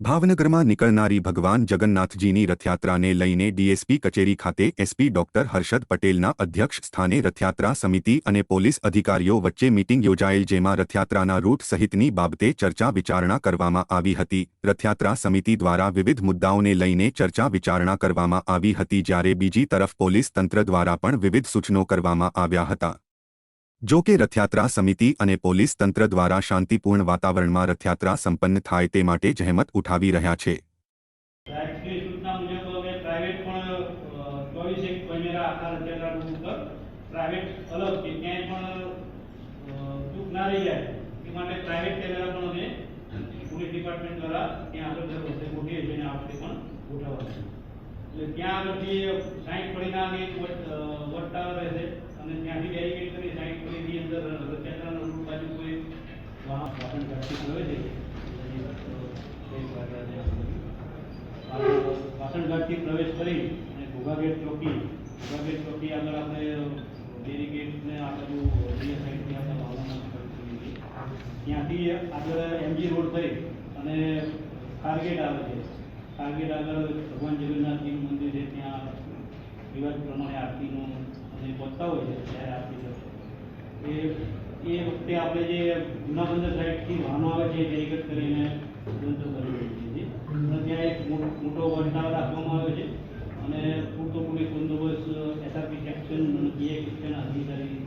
ભાવનગરમાં નીકળનારી ભગવાન જગન્નાથજીની રથયાત્રાને લઈને ડીએસપી કચેરી ખાતે એસપી ડોક્ટર હર્ષદ પટેલના અધ્યક્ષ સ્થાને રથયાત્રા સમિતિ અને પોલીસ અધિકારીઓ વચ્ચે મીટિંગ યોજાયેલ જેમાં રથયાત્રાના રૂટ સહિતની બાબતે ચર્ચા વિચારણા કરવામાં આવી હતી. રથયાત્રા સમિતિ દ્વારા વિવિધ મુદ્દાઓને લઈને ચર્ચા વિચારણા કરવામાં આવી હતી જ્યારે બીજી તરફ પોલીસ તંત્ર દ્વારા પણ વિવિધ સૂચનો કરવામાં આવ્યા હતા. જો કે રથયાત્રા સમિતિ અને પોલીસ તંત્ર દ્વારા શાંતિપૂર્ણ વાતાવરણમાં રથયાત્રા સંપન્ન થાય તે માટે જહેમત ઉઠાવી રહ્યા છે. ત્યાં આગળ આગળથી સાઈઠ પડીના એક વટ અ, વટ ટાવર રહેશે અને ત્યાંથી બેરિકેડ કરી પર એની અંદર રથયાત્રાનો રૂટ બાજુ કોઈ વાહન વાહન ટ્રાફિક હોય છે એ, પ્રવેશ કરી અને ઘોઘાગેટ ચોકી ઘોઘાગેટ ચોકી આગળ આપણે બેરિકેડને આ બાજુ બે સાઈડથી આપણે વાહનો ત્યાંથી આગળ એમજી રોડ થઈ અને ખારગેટ આવે છે. ખારગેટ આગળ ભગવાન જગન્નાથજીનું એ એ વખતે આપણે જે જૂના બંદર સાઈડથી વાહનો આવે છે એ બેરિકેડ કરીને કરી અને ત્યાં એક મોટો વંટાળ રાખવામાં આવ્યો છે અને પૂરતો પોલીસ બંદોબસ્ત એસઆરપી સેક્શન અને સેક્શન અધિકારી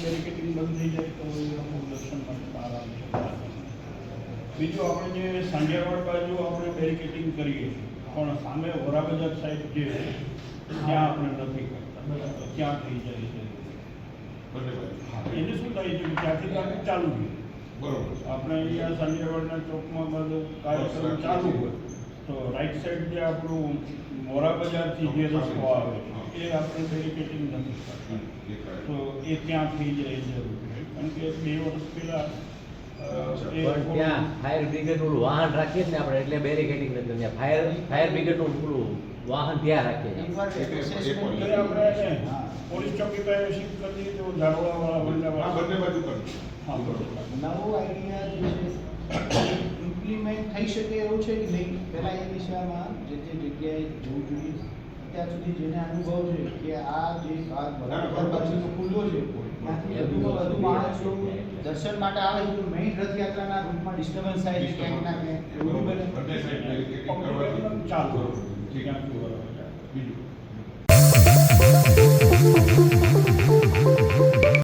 બેરિકેટિંગ બંધ થઈ જાય તો દર્શન માટે બહાર આવી બીજું આપણે જે સાંડિયાવાડ બાજુ આપણે બેરિકેટિંગ કરીએ છીએ. પણ સામે વોરા સાહેબ જે છે ત્યાં આપણે નથી કરતા. તો ત્યાં થઈ જાય છે. એને શું થાય છે? કે ત્યાંથી ટ્રાફિક ચાલુ હોય બરોબર. આપણે અહીંયા સાંડિયાવાડના ચોકમાં બધો કાર્યક્રમ ચાલુ હોય. તો રાઈટ સાઈડ જે આપણું મોરા બજારથી જે રસ્તો આવે છે. એ આપણે બેરિકેટિંગ નથી કરતા. તો એ ત્યાં થઈ જાય જરૂર કારણ કે બે વર્ષ પહેલા ત્યાં ફાયર બ્રિગેડનું વાહન રાખીએ ને આપણે એટલે બેરિકેડિંગ નથી ત્યાં ફાયર ફાયર બ્રિગેડનું પૂરું વાહન ત્યાં રાખીએ પોલીસ ચોકી પાસે શિફ્ટ કરી દીધી તો આ બંને બાજુ કરજો નવો આઈડિયા જે છે ઇમ્પ્લિમેન્ટ થઈ શકે એવું છે કે નહીં? પહેલાં એ દિશામાં જે જે જગ્યાએ જવું જોઈએ અત્યાર સુધી જેને અનુભવ છે કે આ જે ભાગ બરાબર બરાબર. ખુલ્લો છે ત્યાંથી વધુ વધુ માણસો દર્શન માટે આવે તો મેઇન રથયાત્રાના રૂટમાં ડિસ્ટર્બન્સ થાય છે ક્યાંક ના ક્યાંક. ચાલુ.